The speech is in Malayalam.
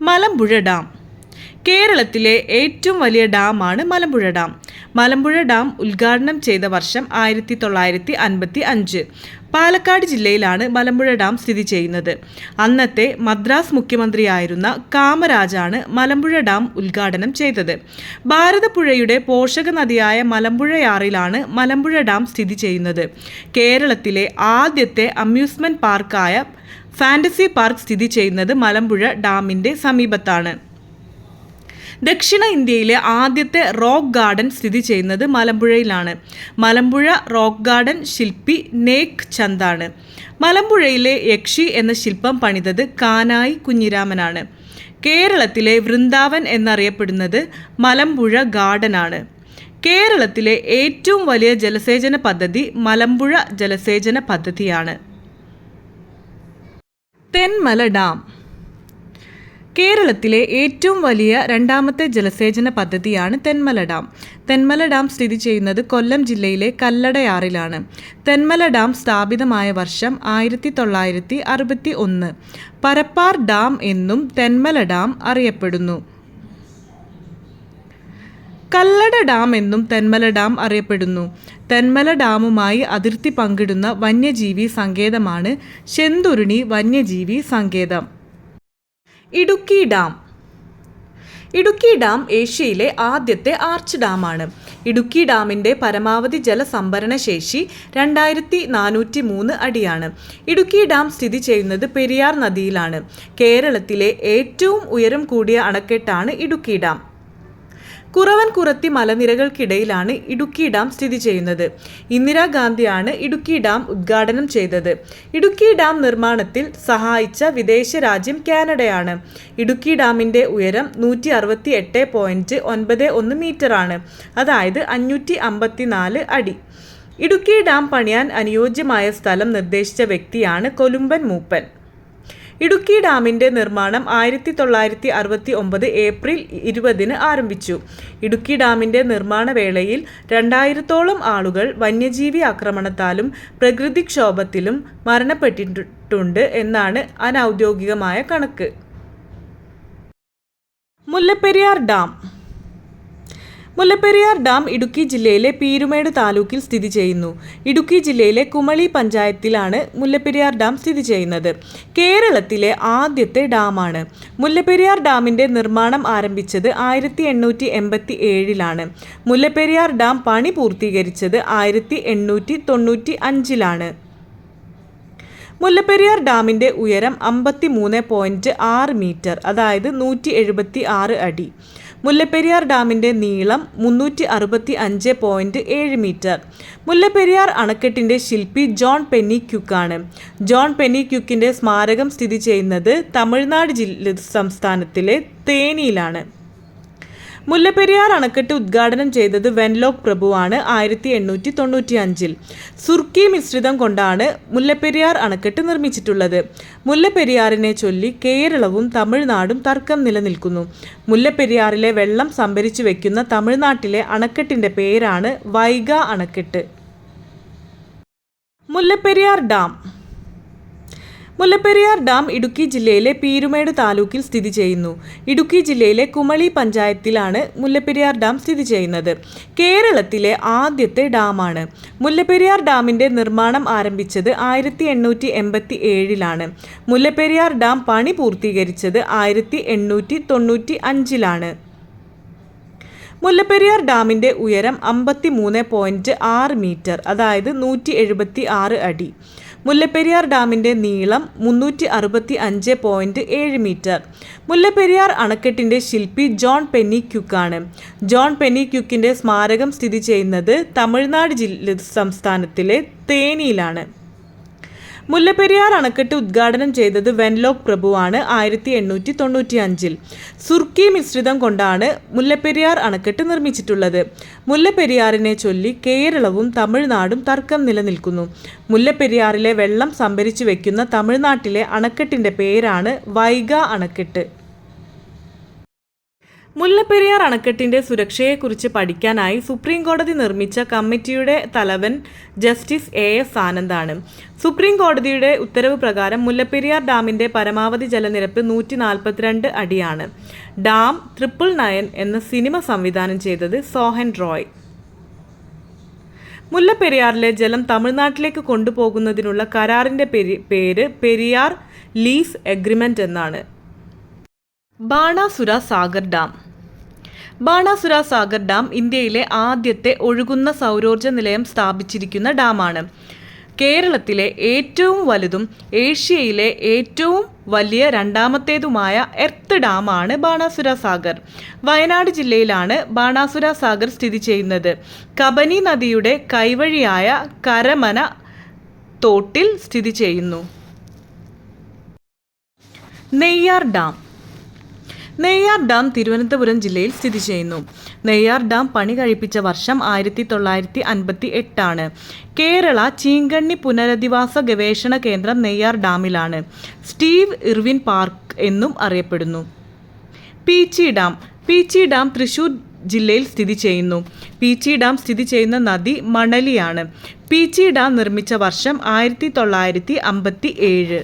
മലമ്പുഴ ഡാം. കേരളത്തിലെ ഏറ്റവും വലിയ ഡാമാണ് മലമ്പുഴ ഡാം. മലമ്പുഴ ഡാം ഉദ്ഘാടനം ചെയ്ത വർഷം ആയിരത്തി തൊള്ളായിരത്തി അൻപത്തി അഞ്ച് പാലക്കാട് ജില്ലയിലാണ് മലമ്പുഴ ഡാം സ്ഥിതി ചെയ്യുന്നത്. അന്നത്തെ മദ്രാസ് മുഖ്യമന്ത്രിയായിരുന്ന കാമരാജാണ് മലമ്പുഴ ഡാം ഉദ്ഘാടനം ചെയ്തത്. ഭാരതപ്പുഴയുടെ പോഷക നദിയായ മലമ്പുഴയാറിലാണ് മലമ്പുഴ ഡാം സ്ഥിതി ചെയ്യുന്നത്. കേരളത്തിലെ ആദ്യത്തെ അമ്യൂസ്മെന്റ് പാർക്കായ ഫാന്റസി പാർക്ക് സ്ഥിതി ചെയ്യുന്നത് മലമ്പുഴ ഡാമിന്റെ സമീപത്താണ്. ദക്ഷിണ ഇന്ത്യയിലെ ആദ്യത്തെ റോക്ക് ഗാർഡൻ സ്ഥിതി ചെയ്യുന്നത് മലമ്പുഴയിലാണ്. മലമ്പുഴ റോക്ക് ഗാർഡൻ ശില്പി നേക് ചന്ദാണ്. മലമ്പുഴയിലെ യക്ഷി എന്ന ശില്പം പണിതത് കാനായി കുഞ്ഞിരാമനാണ്. കേരളത്തിലെ വൃന്ദാവൻ എന്നറിയപ്പെടുന്നത് മലമ്പുഴ ഗാർഡനാണ്. കേരളത്തിലെ ഏറ്റവും വലിയ ജലസേചന പദ്ധതി മലമ്പുഴ ജലസേചന പദ്ധതിയാണ്. തെന്മല ഡാം കേരളത്തിലെ ഏറ്റവും വലിയ രണ്ടാമത്തെ ജലസേചന പദ്ധതിയാണ് തെന്മല ഡാം തെന്മല ഡാം സ്ഥിതി ചെയ്യുന്നത് കൊല്ലം ജില്ലയിലെ കല്ലടയാറിലാണ്. തെന്മല ഡാം സ്ഥാപിതമായ വർഷം ആയിരത്തി തൊള്ളായിരത്തി അറുപത്തി ഒന്ന് പരപ്പാർ ഡാം എന്നും തെന്മല ഡാം അറിയപ്പെടുന്നു. കല്ലട ഡാം എന്നും തെന്മല ഡാം അറിയപ്പെടുന്നു. തെന്മല ഡാമുമായി അതിർത്തി പങ്കിടുന്ന വന്യജീവി സങ്കേതമാണ് ശെന്തുരുണി വന്യജീവി സങ്കേതം. ഇടുക്കി ഡാം. ഇടുക്കി ഡാം ഏഷ്യയിലെ ആദ്യത്തെ ആർച്ച് ഡാമാണ്. ഇടുക്കി ഡാമിന്റെ പരമാവധി ജലസംഭരണ ശേഷി രണ്ടായിരത്തി നാനൂറ്റി മൂന്ന് അടിയാണ്. ഇടുക്കി ഡാം സ്ഥിതി ചെയ്യുന്നത് പെരിയാർ നദിയിലാണ്. കേരളത്തിലെ ഏറ്റവും ഉയരം കൂടിയ അണക്കെട്ടാണ് ഇടുക്കി ഡാം. കുറവൻ കുറത്തി മലനിരകൾക്കിടയിലാണ് ഇടുക്കി ഡാം സ്ഥിതി ചെയ്യുന്നത്. ഇന്ദിരാഗാന്ധിയാണ് ഇടുക്കി ഡാം ഉദ്ഘാടനം ചെയ്തത്. ഇടുക്കി ഡാം നിർമ്മാണത്തിൽ സഹായിച്ച വിദേശ രാജ്യം കാനഡയാണ്. ഇടുക്കി ഡാമിന്റെ ഉയരം നൂറ്റി അറുപത്തി എട്ട് ഒൻപത് ഒന്ന് മീറ്ററാണ്. അതായത് അഞ്ഞൂറ്റി അമ്പത്തി നാല് അടി. ഇടുക്കി ഡാം പണിയാൻ അനുയോജ്യമായ സ്ഥലം നിർദ്ദേശിച്ച വ്യക്തിയാണ് കൊലുമ്പൻ മൂപ്പൻ. ഇടുക്കി ഡാമിന്റെ നിർമ്മാണം ആയിരത്തി തൊള്ളായിരത്തി അറുപത്തി ഒമ്പത് ഏപ്രിൽ ഇരുപതിന് ആരംഭിച്ചു. ഇടുക്കി ഡാമിന്റെ നിർമ്മാണ വേളയിൽ രണ്ടായിരത്തോളം ആളുകൾ വന്യജീവി ആക്രമണത്താലും പ്രകൃതിക്ഷോഭത്തിലും മരണപ്പെട്ടിട്ടുണ്ട് എന്നാണ് അനൗദ്യോഗികമായ കണക്ക്. മുല്ലപ്പെരിയാർ ഡാം മുല്ലപ്പെരിയാർ ഡാം ഇടുക്കി ജില്ലയിലെ പീരുമേട് താലൂക്കിൽ സ്ഥിതി ചെയ്യുന്നു. ഇടുക്കി ജില്ലയിലെ കുമളി പഞ്ചായത്തിലാണ് മുല്ലപ്പെരിയാർ ഡാം സ്ഥിതി ചെയ്യുന്നത്. കേരളത്തിലെ ആദ്യത്തെ ഡാമാണ്. മുല്ലപ്പെരിയാർ ഡാമിന്റെ നിർമ്മാണം ആരംഭിച്ചത് ആയിരത്തി എണ്ണൂറ്റി എൺപത്തി ഏഴിലാണ് മുല്ലപ്പെരിയാർ ഡാം പണി പൂർത്തീകരിച്ചത് ആയിരത്തി എണ്ണൂറ്റി തൊണ്ണൂറ്റി അഞ്ചിലാണ് മുല്ലപ്പെരിയാർ ഡാമിന്റെ ഉയരം അമ്പത്തി മൂന്ന് പോയിന്റ് ആറ് മീറ്റർ അതായത് നൂറ്റി എഴുപത്തി ആറ് അടി. മുല്ലപ്പെരിയാർ ഡാമിന്റെ നീളം മുന്നൂറ്റി അറുപത്തി അഞ്ച് പോയിന്റ് ഏഴ് മീറ്റർ. മുല്ലപ്പെരിയാർ അണക്കെട്ടിന്റെ ശില്പി ജോൺ പെന്നി ക്യുക്കാണ് ജോൺ പെന്നി ക്യുക്കിന്റെ സ്മാരകം സ്ഥിതി ചെയ്യുന്നത് തമിഴ്നാട് ജില്ല സംസ്ഥാനത്തിലെ തേനിയിലാണ്. മുല്ലപ്പെരിയാർ അണക്കെട്ട് ഉദ്ഘാടനം ചെയ്തത് വെൻലോക് പ്രഭുവാണ് ആയിരത്തി എണ്ണൂറ്റി തൊണ്ണൂറ്റി അഞ്ചിൽ സുർക്കി മിശ്രിതം കൊണ്ടാണ് മുല്ലപ്പെരിയാർ അണക്കെട്ട് നിർമ്മിച്ചിട്ടുള്ളത്. മുല്ലപ്പെരിയാറിനെ ചൊല്ലി കേരളവും തമിഴ്നാടും തർക്കം നിലനിൽക്കുന്നു. മുല്ലപ്പെരിയാറിലെ വെള്ളം സംഭരിച്ചു വെക്കുന്ന തമിഴ്നാട്ടിലെ അണക്കെട്ടിന്റെ പേരാണ് വൈഗ അണക്കെട്ട്. മുല്ലപ്പെരിയാർ ഡാം. മുല്ലപ്പെരിയാർ ഡാം ഇടുക്കി ജില്ലയിലെ പീരുമേട് താലൂക്കിൽ സ്ഥിതി ചെയ്യുന്നു. ഇടുക്കി ജില്ലയിലെ കുമളി പഞ്ചായത്തിലാണ് മുല്ലപ്പെരിയാർ ഡാം സ്ഥിതി ചെയ്യുന്നത്. കേരളത്തിലെ ആദ്യത്തെ ഡാമാണ്. മുല്ലപ്പെരിയാർ ഡാമിന്റെ നിർമ്മാണം ആരംഭിച്ചത് ആയിരത്തി എണ്ണൂറ്റി എൺപത്തി ഏഴിലാണ് മുല്ലപ്പെരിയാർ ഡാം പണി പൂർത്തീകരിച്ചത് ആയിരത്തി എണ്ണൂറ്റി തൊണ്ണൂറ്റി അഞ്ചിലാണ് മുല്ലപ്പെരിയാർ ഡാമിന്റെ ഉയരം അമ്പത്തി മൂന്ന് പോയിന്റ് ആറ് മീറ്റർ അതായത് നൂറ്റി എഴുപത്തി ആറ് അടി. മുല്ലപ്പെരിയാർ ഡാമിന്റെ നീളം മുന്നൂറ്റി അറുപത്തി അഞ്ച് പോയിന്റ് ഏഴ് മീറ്റർ. മുല്ലപ്പെരിയാർ അണക്കെട്ടിന്റെ ശില്പി ജോൺ പെന്നി ക്യുക്കാണ് ജോൺ പെന്നി ക്യുക്കിന്റെ സ്മാരകം സ്ഥിതി ചെയ്യുന്നത് തമിഴ്നാട് ജില്ല സംസ്ഥാനത്തിലെ തേനിയിലാണ്. മുല്ലപ്പെരിയാർ അണക്കെട്ട് ഉദ്ഘാടനം ചെയ്തത് വെൻലോക് പ്രഭുവാണ് ആയിരത്തി എണ്ണൂറ്റി തൊണ്ണൂറ്റി അഞ്ചിൽ സുർക്കി മിശ്രിതം കൊണ്ടാണ് മുല്ലപ്പെരിയാർ അണക്കെട്ട് നിർമ്മിച്ചിട്ടുള്ളത്. മുല്ലപ്പെരിയാറിനെ ചൊല്ലി കേരളവും തമിഴ്നാടും തർക്കം നിലനിൽക്കുന്നു. മുല്ലപ്പെരിയാറിലെ വെള്ളം സംഭരിച്ചു വെക്കുന്ന തമിഴ്നാട്ടിലെ അണക്കെട്ടിന്റെ പേരാണ് വൈഗ അണക്കെട്ട്. മുല്ലപ്പെരിയാർ അണക്കെട്ടിന്റെ സുരക്ഷയെക്കുറിച്ച് പഠിക്കാനായി സുപ്രീം കോടതി നിർമ്മിച്ച കമ്മിറ്റിയുടെ തലവൻ ജസ്റ്റിസ് എ എസ് ആനന്ദാണ്. സുപ്രീം കോടതിയുടെ ഉത്തരവ് പ്രകാരം മുല്ലപ്പെരിയാർ ഡാമിന്റെ പരമാവധി ജലനിരപ്പ് നൂറ്റി നാൽപ്പത്തിരണ്ട് അടിയാണ്. ഡാം ട്രിപ്പിൾ നയൻ എന്ന സിനിമ സംവിധാനം ചെയ്തത് സോഹൻ റോയ്. മുല്ലപ്പെരിയാറിലെ ജലം തമിഴ്നാട്ടിലേക്ക് കൊണ്ടുപോകുന്നതിനുള്ള കരാറിന്റെ പേര് പെരിയാർ ലീസ് എഗ്രിമെന്റ് എന്നാണ്. ബാണാസുര സാഗർ ഡാം. ബാണാസുര സാഗർ ഡാം ഇന്ത്യയിലെ ആദ്യത്തെ ഒഴുകുന്ന സൗരോർജ നിലയം സ്ഥാപിച്ചിരിക്കുന്ന ഡാമാണ്. കേരളത്തിലെ ഏറ്റവും വലുതും ഏഷ്യയിലെ ഏറ്റവും വലിയ രണ്ടാമത്തേതുമായ എർത്ത് ഡാമാണ് ബാണാസുര സാഗർ. വയനാട് ജില്ലയിലാണ് ബാണാസുര സാഗർ സ്ഥിതി ചെയ്യുന്നത്. കബനി നദിയുടെ കൈവഴിയായ കരമന തോട്ടിൽ സ്ഥിതി ചെയ്യുന്നു. നെയ്യാർ ഡാം നെയ്യാർ ഡാം തിരുവനന്തപുരം ജില്ലയിൽ സ്ഥിതി ചെയ്യുന്നു. നെയ്യാർ ഡാം പണി കഴിപ്പിച്ച വർഷം ആയിരത്തി തൊള്ളായിരത്തി അൻപത്തി എട്ടാണ് കേരള ചീങ്കണ്ണി പുനരധിവാസ ഗവേഷണ കേന്ദ്രം നെയ്യാർ ഡാമിലാണ്. സ്റ്റീവ് ഇർവിൻ പാർക്ക് എന്നും അറിയപ്പെടുന്നു. പീച്ചി ഡാം പീച്ചി ഡാം തൃശൂർ ജില്ലയിൽ സ്ഥിതി ചെയ്യുന്നു. പീച്ചി ഡാം സ്ഥിതി ചെയ്യുന്ന നദി മണലിയാണ്. പീച്ചി ഡാം നിർമ്മിച്ച വർഷം ആയിരത്തി തൊള്ളായിരത്തി അമ്പത്തി ഏഴ്